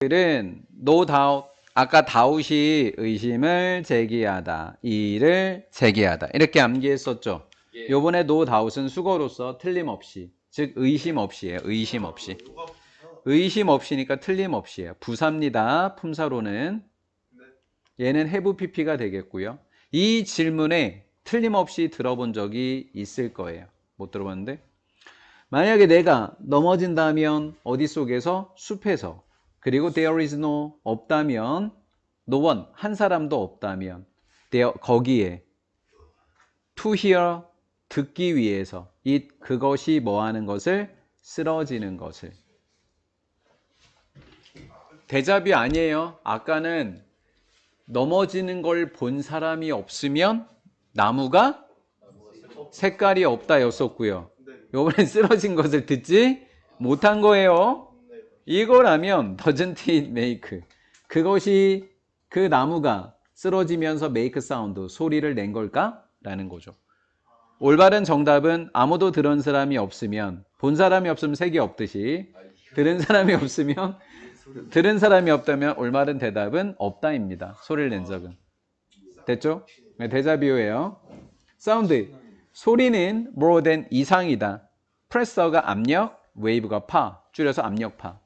은 no doubt 아까 다웃이 의심을 제기하다 이를 제기하다 이렇게 암기했었죠. 예. 요번에 no doubt은 수거로서 틀림없이 즉 의심 없이예요. 의심 없이 의심 없이니까 틀림없이에요. 부사입니다. 품사로는 얘는 have pp가 되겠고요. 이 질문에 틀림없이 들어본 적이 있을 거예요. 못 들어봤는데 만약에 내가 넘어진다면 어디 속에서 숲에서 그리고 there is no 없다면 no one 한 사람도 없다면 there 거기에 to hear 듣기 위해서 it 그것이 뭐 하는 것을 쓰러지는 것을 대답이 아니에요. 아까는 넘어지는 걸 본 사람이 없으면 나무가 색깔이 없다였었고요. 요번엔 쓰러진 것을 듣지 못한 거예요. 이거라면 doesn't it make 그것이 그 나무가 쓰러지면서 make 사운드 소리를 낸 걸까? 라는 거죠. 올바른 정답은 아무도 들은 사람이 없으면 본 사람이 없으면 색이 없듯이 들은 사람이 없으면 들은 사람이 없다면 올바른 대답은 없다입니다. 소리를 낸 적은. 됐죠? 네, 대자비오예요. 사운드. 소리는 more than 이상이다. 프레서가 압력, 웨이브가 파. 줄여서 압력파.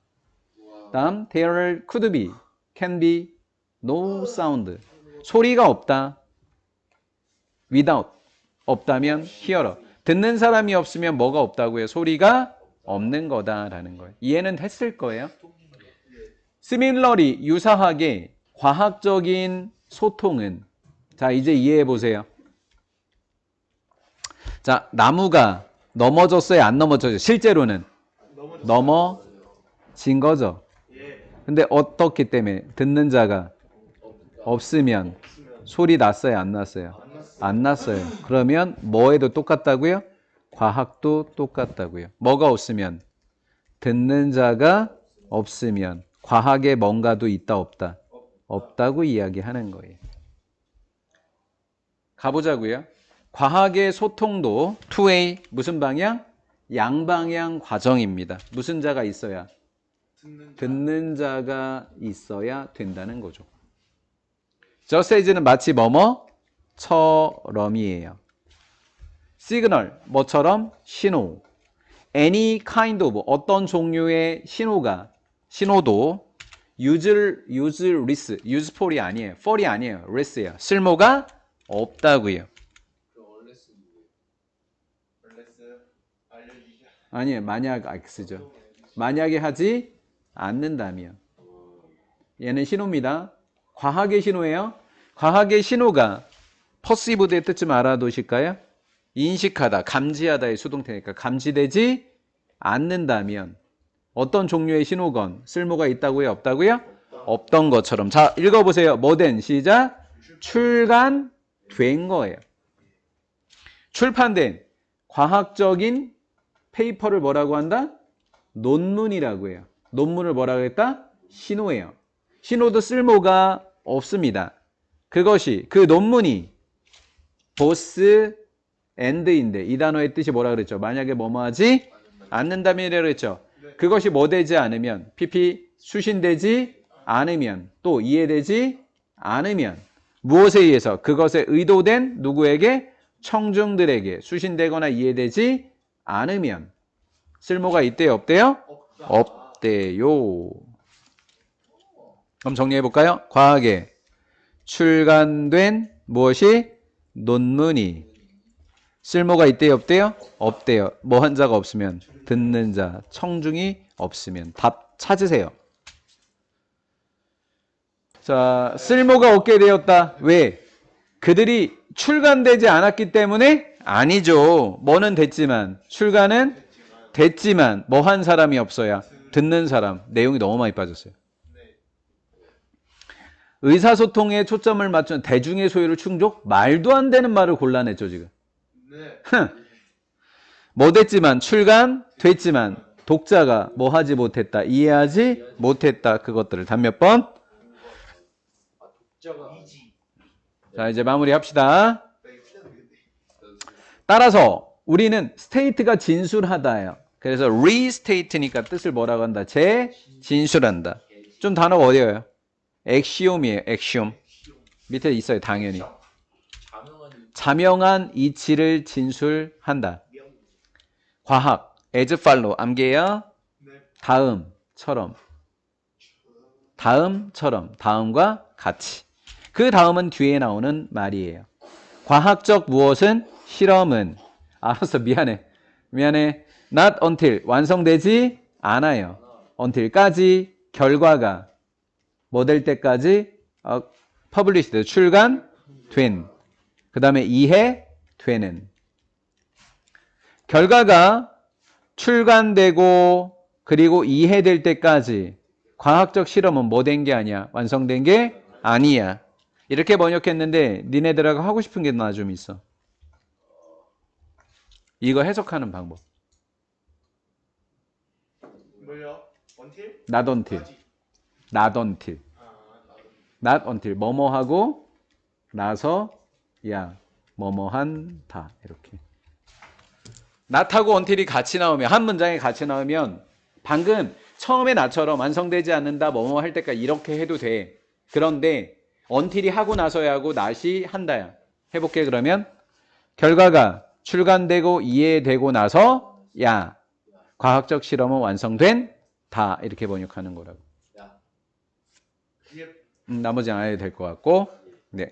다음 there could be, can be, no sound. 소리가 없다. without. 없다면 hearer. 듣는 사람이 없으면 뭐가 없다고요? 소리가 없는 거다라는 거예요. 이해는 했을 거예요. similarly 유사하게 과학적인 소통은 자 이제 이해해 보세요. 자 나무가 넘어졌어요 안 넘어졌어요 실제로는 넘어진 거죠. 근데 어떻기 때문에 듣는 자가 없으면 소리 났어요 안 났어요? 안 났어요. 그러면 뭐에도 똑같다고요? 과학도 똑같다고요. 뭐가 없으면 듣는 자가 없으면 과학에 뭔가도 있다 없다 없다고 이야기하는 거예요. 가보자고요. 과학의 소통도 투웨이 무슨 방향? 양방향 과정입니다. 무슨 자가 있어야 듣는 자가 있어야 된다는 거죠. 저세이즈는 마치 뭐뭐처럼이에요. 시그널 뭐처럼 신호. any kind of 어떤 종류의 신호가 신호도 use use less useful이 아니에요. for이 아니에요. less예요. 쓸모가 없다고요. 아니에요. 만약 X죠. 만약에 하지 않는다면. 얘는 신호입니다. 과학의 신호예요. 과학의 신호가 퍼시브드의 뜻 좀 알아두실까요? 인식하다, 감지하다의 수동태니까 감지되지 않는다면 어떤 종류의 신호건 쓸모가 있다고요? 없다고요? 없던 것처럼. 자, 읽어보세요. 뭐된 시작. 출간된 거예요. 출판된 과학적인 페이퍼를 뭐라고 한다? 논문이라고 해요. 논문을 뭐라고 했다? 신호예요. 신호도 쓸모가 없습니다. 그것이 그 논문이 보스 엔드인데 이 단어의 뜻이 뭐라 그랬죠? 만약에 뭐뭐 하지 않는다면이라고 그랬죠. 그것이 뭐 되지 않으면 PP 수신되지 않으면 또 이해되지 않으면 무엇에 의해서 그것에 의도된 누구에게 청중들에게 수신되거나 이해되지 않으면 쓸모가 있대요 없대요? 없 대요. 그럼 정리해 볼까요? 과학에 출간된 무엇이 논문이 쓸모가 있대요 없대요? 없대요. 뭐 한 자가 없으면 듣는 자, 청중이 없으면 답 찾으세요. 자, 쓸모가 없게 되었다. 왜? 그들이 출간되지 않았기 때문에 아니죠. 뭐는 됐지만 출간은 됐지만 뭐 한 사람이 없어야 듣는 사람 내용이 너무 많이 빠졌어요. 의사소통에 초점을 맞춘 대중의 소유를 충족? 말도 안 되는 말을 골라냈죠 지금. 뭐 됐지만 출간 됐지만 독자가 뭐 하지 못했다 이해하지 못했다 그것들을 단 몇 번? 자 이제 마무리 합시다. 따라서 우리는 스테이트가 진술하다예요. 그래서 restate니까 뜻을 뭐라고 한다? 재진술한다. 좀 단어가 어려워요. 엑시옴이에요. 엑시옴. 밑에 있어요. 당연히. 자명한 이치를 진술한다. 과학. as follow. 암기해요. 다음처럼. 다음처럼. 다음과 같이. 그 다음은 뒤에 나오는 말이에요. 과학적 무엇은 실험은 알았어 미안해 미안해 not until 완성되지 않아요 until까지 결과가 뭐 될 때까지 어, published 출간 된 그 다음에 이해 되는 결과가 출간되고 그리고 이해될 때까지 과학적 실험은 뭐 된 게 아니야 완성된 게 아니야 이렇게 번역했는데 니네들하고 하고 싶은 게 나 좀 있어. 이거 해석하는 방법. 원틸? not until. not until. 아, not until. 뭐뭐 하고 나서 야 뭐뭐 한 다. 이렇게. not하고 until이 같이 나오면 한 문장에 같이 나오면 방금 처음에 나처럼 완성되지 않는다 뭐뭐 할 때까지 이렇게 해도 돼. 그런데 until이 하고 나서야 하고 not이 한다야. 해볼게 그러면 결과가 출간되고 이해되고 나서 야 과학적 실험은 완성된 다 이렇게 번역하는 거라고. 음, 나머지 안 해도 될 것 같고 네